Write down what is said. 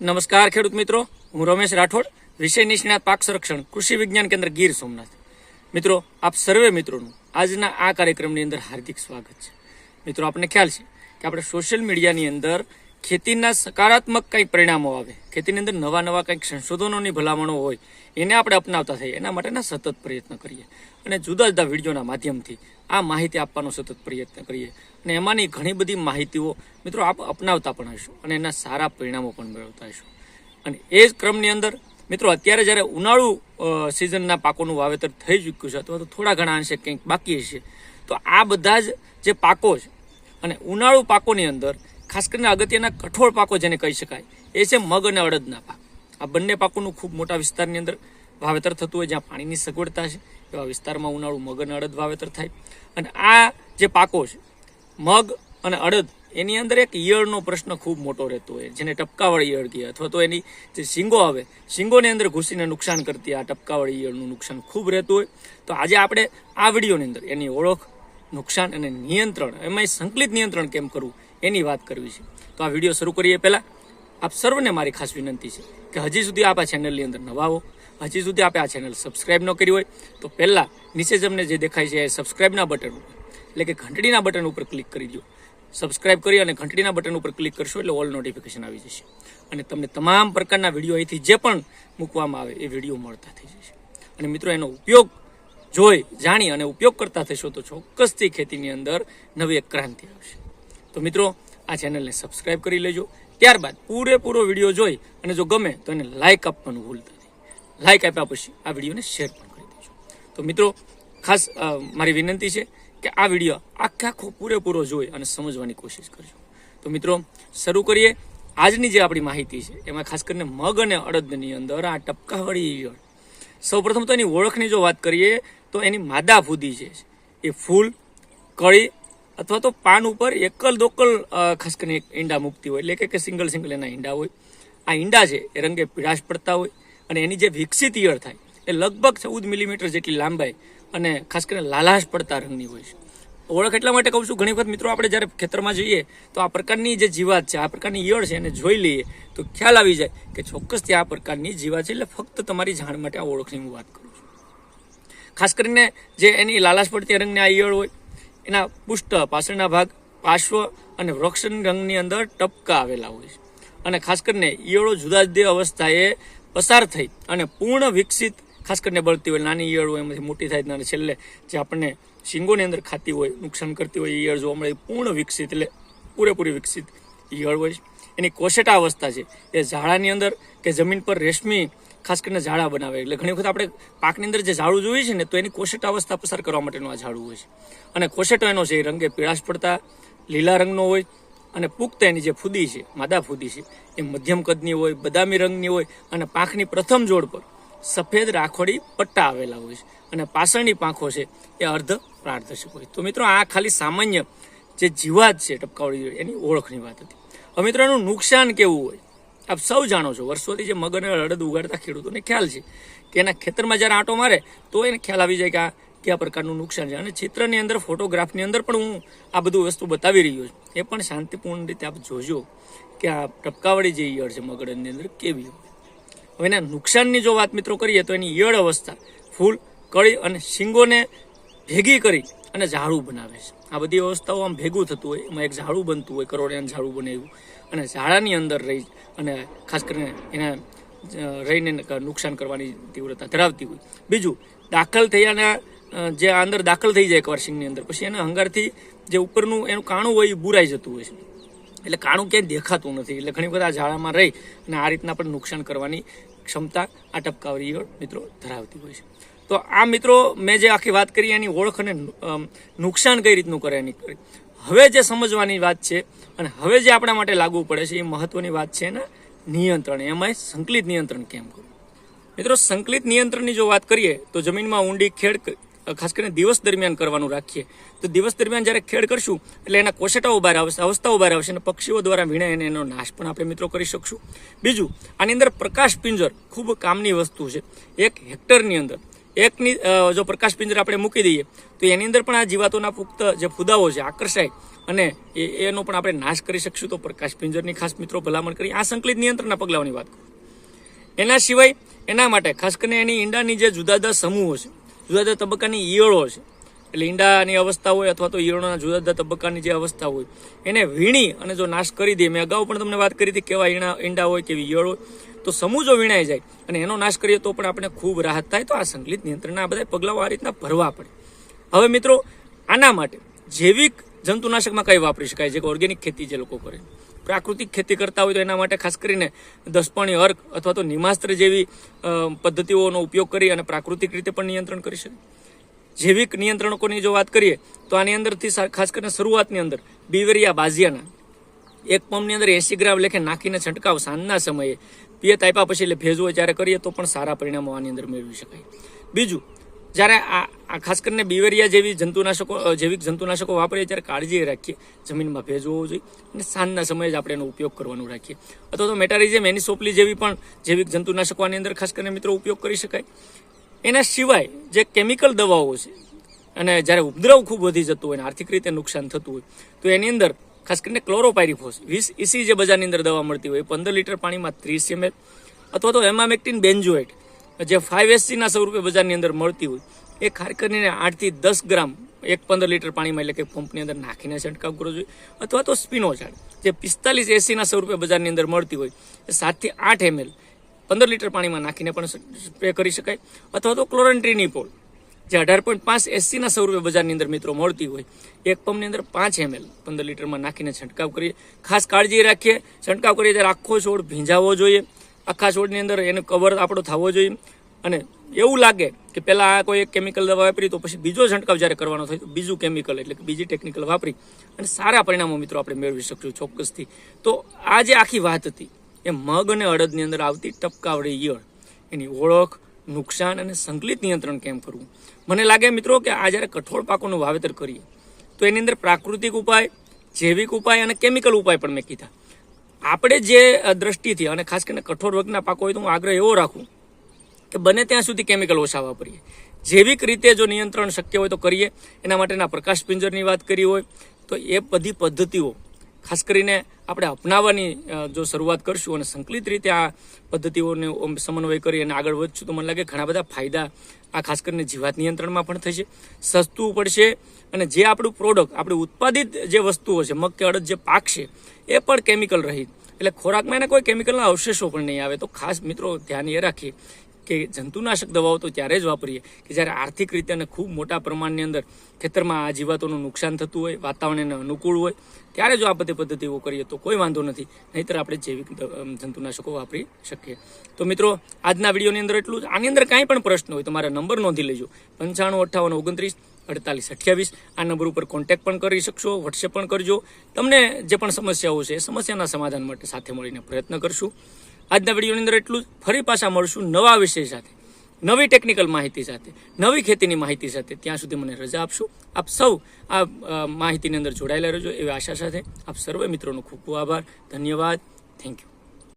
નમસ્કાર ખેડૂત મિત્રો. હું રમેશ રાઠોડ, વિષય નિષ્ણાત પાક સંરક્ષણ, કૃષિ વિજ્ઞાન કેન્દ્ર ગીર સોમનાથ. મિત્રો, આપ સર્વે મિત્રોનું આજના આ કાર્યક્રમની અંદર હાર્દિક સ્વાગત છે. મિત્રો આપણને ખ્યાલ છે કે આપણે સોશિયલ મીડિયાની અંદર ખેતીના સકારાત્મક કંઈક પરિણામો આવે, ખેતીની અંદર નવા નવા કંઈક સંશોધનોની ભલામણો હોય, એને આપણે અપનાવતા થઈએ, એના માટેના સતત પ્રયત્ન કરીએ. અને જુદા જુદા વિડીયોના માધ્યમથી આ માહિતી આપવાનો સતત પ્રયત્ન કરીએ. અને એમાંની ઘણી બધી માહિતીઓ મિત્રો આપ અપનાવતા પણ હશો અને એના સારા પરિણામો પણ મેળવતા હશો. અને એ જ ક્રમની અંદર મિત્રો અત્યારે જ્યારે ઉનાળુ સિઝનના પાકોનું વાવેતર થઈ ચૂક્યું છે અથવા તો થોડા ઘણા અંશે કંઈક બાકી હશે, તો આ બધા જ જે પાકો છે અને ઉનાળુ પાકોની અંદર ખાસ કરીને અગત્યના કઠોળ પાકો જેને કહી શકાય, એ છે મગ અને અડદના પાક. આ બંને પાકોનું ખૂબ મોટા વિસ્તારની અંદર વાવેતર થતું હોય, જ્યાં પાણીની સગવડતા છે, એવા વિસ્તારમાં ઉનાળુ મગ અને અડદ વાવેતર થાય. અને આ જે પાકો છે, મગ અને અડદ, એની અંદર એક ઈયળનો પ્રશ્ન ખૂબ મોટો રહેતો હોય. જેને ટપકાવાળી ઈયળ કહે અથવા તો એની જે શીંગો આવે, શીંગોની અંદર ઘૂસીને નુકસાન કરતી આ ટપકાવાળી ઈયળનું નુકસાન ખૂબ રહેતું હોય. તો આજે આપણે આ વિડીયોની અંદર એની ઓળખ, નુકસાન અને નિયંત્રણ, એમાંય સંકલિત નિયંત્રણ કેમ કરવું, એની વાત કરવી છે. તો આ વીડિયો શરૂ કરીએ પહેલાં. આપ સર્વને મારી ખાસ વિનંતી છે કે હજી સુધી આપ આ ચેનલની અંદર નવા હો. હજી સુધી આપણે આ ચેનલ સબસ્ક્રાઇબ ન કરી હોય તો પહેલાં નીચે જ અમને જે દેખાય છે એ સબસ્ક્રાઇબના બટન ઉપર, એટલે કે ઘંટડીના બટન ઉપર ક્લિક કરી દો. સબસ્ક્રાઇબ કરી અને ઘંટડીના બટન ઉપર ક્લિક કરશો એટલે ઓલ નોટિફિકેશન આવી જશે. અને તમને તમામ પ્રકારના વીડિયો અહીંથી જે પણ મૂકવામાં આવે એ વીડિયો મળતા થઈ જશે. અને મિત્રો, એનો ઉપયોગ જોઈ, જાણી અને ઉપયોગ કરતા થશો તો ચોક્કસથી ખેતીની અંદર નવી એક ક્રાંતિ આવશે. તો મિત્રો, આ ચેનલને સબસ્ક્રાઇબ કરી લેજો. ત્યારબાદ પૂરેપૂરો વીડિયો જોઈ અને જો ગમે તો એને લાઇક આપવાનું ભૂલતા લાઇક આપ્યા પછી આ વિડીયોને શેર પણ કરી દેજો. તો મિત્રો, ખાસ મારી વિનંતી છે કે આ વીડિયો આખે આખો પૂરેપૂરો જોઈ અને સમજવાની કોશિશ કરજો. તો મિત્રો, શરૂ કરીએ આજની જે આપણી માહિતી છે, એમાં ખાસ કરીને મગ અને અડદની અંદર આ ટપકાવાળી ઈયળ. સૌપ્રથમ તો એની ઓળખની જો વાત કરીએ, તો એની માદા ફૂદી છે, એ ફૂલ, કળી અથવા તો પાન ઉપર એકલ દોકલ ખાસ કરીને ઈંડા મૂકતી હોય, એટલે કે સિંગલ સિંગલ એના ઈંડા હોય. આ ઈંડા છે, એ રંગે પીળાશ પડતા હોય અને એની જે વિકસિત ઈયળ થાય, એ લગભગ ચૌદ મિલીમીટર જેટલી લાંબાઈ અને ખાસ કરીને લાલાશ પડતા રંગની હોય છે. ઓળખ એટલા માટે કહું છું, ઘણી વખત મિત્રો આપણે જ્યારે ખેતરમાં જઈએ, તો આ પ્રકારની જે જીવાત છે, આ પ્રકારની ઈયળ છે, એને જોઈ લઈએ, તો ખ્યાલ આવી જાય કે ચોક્કસથી આ પ્રકારની જીવાત છે, એટલે ફક્ત તમારી જાણ માટે આ ઓળખની હું વાત કરું છું. ખાસ કરીને જે એની લાલાશ પડતી રંગની આ ઈયળ હોય, એના પુષ્ટ પાછળના ભાગ, પાર્શ્વ અને વૃક્ષ રંગની અંદર ટપકા આવેલા હોય છે. અને ખાસ કરીને ઈયળો જુદા જુદી અવસ્થાએ પસાર થઈ અને પૂર્ણ વિકસિત, ખાસ કરીને બળતી હોય, નાની ઈયળ હોય એમાંથી મોટી થાય અને છેલ્લે જે આપણને શીંગોની અંદર ખાતી હોય, નુકસાન કરતી હોય, ઈયળ જોવા મળે પૂર્ણ વિકસિત એટલે પૂરેપૂરી વિકસિત ઈયળ હોય એની કોશેટા અવસ્થા છે. એ ઝાડાની અંદર કે જમીન પર રેશમી, ખાસ કરીને ઝાડા બનાવે. એટલે ઘણી વખત આપણે પાકની અંદર જે ઝાડું જોઈએ છે ને, તો એની કોશેટા અવસ્થા પસાર કરવા માટેનું આ ઝાડું હોય છે. અને કોશેટો એનો છે, એ રંગે પીળાશ પડતા લીલા રંગનો હોય અને પુખ્ત એની જે ફૂદી છે, માદા ફૂદી છે, એ મધ્યમ કદની હોય, બદામી રંગની હોય અને પાંખની પ્રથમ જોડ પર સફેદ રાખોડી પટ્ટા આવેલા હોય છે અને પાછળની પાંખો છે, એ અર્ધ પારદર્શક હોય તો મિત્રો, આ ખાલી સામાન્ય જે જીવાત છે ટપકાવડી એની ઓળખની વાત હતી. હવે મિત્રો, એનું નુકસાન કેવું હોય? આપ સૌ જાણો છો, વર્ષોથી જે મગ અને અડદ ઉગાડતા ખેડૂતોને ખ્યાલ છે કે એના ખેતરમાં જ્યારે આંટો મારે, તો એને ખ્યાલ આવી જાય કે આ કયા પ્રકારનું નુકસાન છે? અને ચિત્રની અંદર, ફોટોગ્રાફની અંદર પણ હું આ બધું વસ્તુ બતાવી રહ્યો છું. એ પણ શાંતિપૂર્ણ રીતે આપ જોજો કે આ ટપકાવાળી જે ઈયળ છે મગડની અંદર કેવી હોય. હવે એના નુકસાનની જો વાત મિત્રો કરીએ તો એની ઈયળ અવસ્થા ફૂલ, કળી અને શીંગોને ભેગી કરી અને ઝાડું બનાવે છે. આ બધી અવસ્થાઓ આમ ભેગું થતું હોય, એમાં એક ઝાડું બનતું હોય, કરોડિયાનું ઝાડું બનાવ્યું અને ઝાડાની અંદર રહી અને ખાસ કરીને એના રહીને નુકસાન કરવાની તીવ્રતા ધરાવતી હોય. બીજું, દાખલ થયાના જે અંદર દાખલ થઈ જાય એકવાર સિંગની અંદર. પછી એના હંગારથી જે ઉપરનું એનું કાણું હોય એ બુરાઈ જતું હોય છે. એટલે કાણું ક્યાંય દેખાતું નથી. એટલે ઘણી બધા ઝાડામાં રહી અને આ રીતના પણ નુકસાન કરવાની ક્ષમતા આ ટપકાવરી મિત્રો ધરાવતી હોય છે. તો આ મિત્રો મેં જે આખી વાત કરી, એની ઓળખ અને નુકસાન કઈ રીતનું કરે એની કરી. હવે જે સમજવાની વાત છે અને હવે જે આપણા માટે લાગુ પડે છે એ મહત્વની વાત છે એના નિયંત્રણ. એમાંય સંકલિત નિયંત્રણ કેમ કરવું મિત્રો, સંકલિત નિયંત્રણની જો વાત કરીએ તો જમીનમાં ઊંડી ખેડ ખાસ કરીને દિવસ દરમિયાન કરવાનું રાખીએ. તો દિવસ દરમિયાન જ્યારે ખેડ કરશું, એટલે એના કોશેટાઓ બહાર આવશે, અવસ્થાઓ બહાર આવશે અને પક્ષીઓ દ્વારા વીણે અને એનો નાશ પણ આપણે મિત્રો કરી શકશું. બીજું, આની અંદર પ્રકાશ પિંજર ખૂબ કામની વસ્તુ છે. એક હેક્ટરની અંદર. એકની જો પ્રકાશ પિંજર આપણે મૂકી દઈએ, તો એની અંદર પણ આ જીવાતોના પુખ્ત જે ફુદાઓ છે, આકર્ષાય અને એનો પણ આપણે નાશ કરી શકશું. તો પ્રકાશ પિંજરની ખાસ મિત્રો ભલામણ કરી આ સંકલિત નિયંત્રણના પગલાઓની વાત કરું. એના સિવાય, એના માટે ખાસ કરીને એની ઈંડાની જે જુદા જુદા સમૂહો છે જુદા જુદા તબક્કાની ઈયળો છે. એટલે ઈંડાની અવસ્થા હોય અથવા તો ઈયળોના જુદા જુદા તબક્કાની જે અવસ્થા હોય, એને વીણી અને જો નાશ કરી દે, મેં અગાઉ પણ તમને વાત કરી હતી કેવા ઈંડા ઈંડા હોય, કેવી ઈયળ હોય, તો સમૂહ જો વીણાઈ જાય અને એનો નાશ કરીએ તો પણ આપણે ખૂબ રાહત થાય, તો આ સંકલિત નિયંત્રણના આ બધા પગલાઓ આ રીતના ભરવા પડે. હવે મિત્રો, આના માટે જૈવિક જંતુનાશકમાં કઈ વાપરી શકાય? જે ઓર્ગેનિક ખેતી જે લોકો કરે. પ્રાકૃતિક ખેતી કરતા હોય તો એના માટે ખાસ કરીને દસપાણી અર્ક અથવા તો નિમાસ્ત્ર જેવી પદ્ધતિઓનો ઉપયોગ કરી અને પ્રાકૃતિક રીતે પણ નિયંત્રણ કરી શકે. જૈવિક નિયંત્રણકોની જો વાત કરીએ, તો આની અંદરથી ખાસ કરીને શરૂઆતની અંદર, બીવરિયા બાઝિયાના, એક પંપની અંદર એસી ગ્રામ લેખે નાખીને છંટકાવ સાંજના સમયે પિયત આપ્યા પછી એટલે ભેજ હોય ત્યારે કરીએ તો પણ સારા પરિણામો આની અંદર મેળવી શકાય. બીજું જ્યારે આ ખાસ કરીને બિવેરિયા જેવી જંતુનાશકો જૈવિક જંતુનાશકો વાપરીએ ત્યારે કાળજી રાખીએ. જમીનમાં ભેજ હોવો જોઈએ અને સાંજના સમયે જ આપણે એનો ઉપયોગ કરવાનો રાખીએ. અથવા તો મેટારિઝમ એની સોપલી જેવી પણ જૈવિક જંતુનાશકો આની અંદર ખાસ કરીને મિત્રો ઉપયોગ કરી શકાય. એના સિવાય જે કેમિકલ દવાઓ છે અને જ્યારે ઉપદ્રવ ખૂબ વધી જતું હોય અને આર્થિક રીતે નુકસાન થતું હોય, તો એની અંદર ખાસ કરીને ક્લોરોપાયરીફોસ, વીસ ઇસી જે બજારની અંદર દવા મળતી હોય પંદર લીટર પાણીમાં ત્રીસ એમએલ અથવા તો એમામેક્ટિન બેન્જોએટ જે ફાઇવ એસસીના સ્વરૂપે બજારની અંદર મળતી હોય, એ ખાસ કરીને આઠથી દસ ગ્રામ એક પંદર લીટર પાણીમાં એટલે કે પંપની અંદર નાખીને છંટકાવ કરવો જોઈએ. અથવા તો સ્પિનોઝાડ જે પિસ્તાલીસ એસીના સ્વરૂપે બજારની અંદર મળતી હોય, એ સાતથી આઠ એમએલ પંદર લીટર પાણીમાં નાખીને પણ સ્પ્રે કરી શકાય. અથવા તો ક્લોરન્ટ્રીનિપોલ જે અઢાર પોઈન્ટ પાંચ એસીના સ્વરૂપે બજારની અંદર મિત્રો મળતી હોય, એક પંપની અંદર પાંચ એમએલ પંદર લીટરમાં નાખીને છંટકાવ કરીએ. ખાસ કાળજી રાખીએ. છંટકાવ કરીએ ત્યારે આખો છોડ ભીંજાવવો જોઈએ. આખા છોડની અંદર એનો કવર આપણો થવો જોઈએ. અને એવું લાગે કે પહેલાં આ કોઈ કેમિકલ દવા વાપરી તો પછી બીજો છંટકાવ જ્યારે કરવાનો થાય તો બીજું કેમિકલ એટલે કે બીજી ટેકનિકલ વાપરી અને સારા પરિણામો મિત્રો આપણે મેળવી શકશું ચોક્કસથી. તો આ જે આખી વાત હતી, એ મગ અને અડદની અંદર આવતી ટપકાવડી ઈયળ, એની ઓળખ, નુકસાન અને સંકલિત નિયંત્રણ કેમ કરવું? મને લાગે મિત્રો કે આ જ્યારે કઠોળ પાકોનું વાવેતર કરીએ, તો એની અંદર પ્રાકૃતિક ઉપાય, જૈવિક ઉપાય અને કેમિકલ ઉપાય પણ મેં કીધા. આપણે જે દ્રષ્ટિથી અને ખાસ કરીને કઠોર વર્ગના પાકો હોય તો હું આગ્રહ એવો રાખું કે બને ત્યાં સુધી કેમિકલ ઓછા વાપરીએ. જૈવિક રીતે જો નિયંત્રણ શક્ય હોય તો કરીએ. એના માટેના પ્રકાશ પિંજરની વાત કરી હોય તો એ બધી પદ્ધતિઓ ખાસ કરીને આપણે અપનાવવાની જો શરૂઆત કરશું અને સંકલિત રીતે આ પદ્ધતિઓને સમન્વય કરી અને આગળ વધશું, તો મને લાગે ઘણા બધા ફાયદા આ ખાસ કરીને જીવાત નિયંત્રણમાં પણ થશે. સસ્તું પડશે અને જે આપણું પ્રોડક્ટ આપણું ઉત્પાદિત જે વસ્તુઓ છે, મગ કે અડદ જે પાક છે, એ પણ કેમિકલ રહિત. એટલે ખોરાકમાં એને કોઈ કેમિકલના અવશેષો પણ નહીં આવે. તો ખાસ મિત્રો ધ્યાન એ રાખીએ કે જંતુનાશક દવાઓ તો ત્યારે જ વાપરીએ કે જ્યારે આર્થિક રીતે અને ખૂબ મોટા પ્રમાણની અંદર ખેતરમાં આ જીવાતોનું નુકસાન થતું હોય, વાતાવરણને અનુકૂળ હોય, ત્યારે જો આ બધી પદ્ધતિઓ કરીએ તો કોઈ વાંધો નથી. નહીંતર આપણે જૈવિક જંતુનાશકો વાપરી શકીએ. તો મિત્રો, આજના વિડીયોની અંદર એટલું જ. આની અંદર કાંઈ પણ પ્રશ્ન હોય તો મારા નંબર નોંધી લેજો. પંચાણું, અઠ્ઠાવન, ઓગણત્રીસ અડતાલીસ, અઠ્યાવીસ આ નંબર ઉપર કોન્ટેક્ટ પણ કરી શકશો વોટ્સએપ પણ કરજો. તમને જે પણ સમસ્યાઓ છે, એ સમસ્યાના સમાધાન માટે સાથે મળીને પ્રયત્ન કરશું. આજના વિડીયોની અંદર એટલું ફરી પાછા મળશું નવા વિષય સાથે, નવી ટેકનિકલ માહિતી સાથે, નવી ખેતીની માહિતી સાથે. ત્યાં સુધી મને રજા આપશો. આપ સૌ આ માહિતીની અંદર જોડાયેલા રહેજો એવી આશા સાથે. આપ સર્વે મિત્રોનો ખૂબ ખૂબ આભાર. ધન્યવાદ. Thank you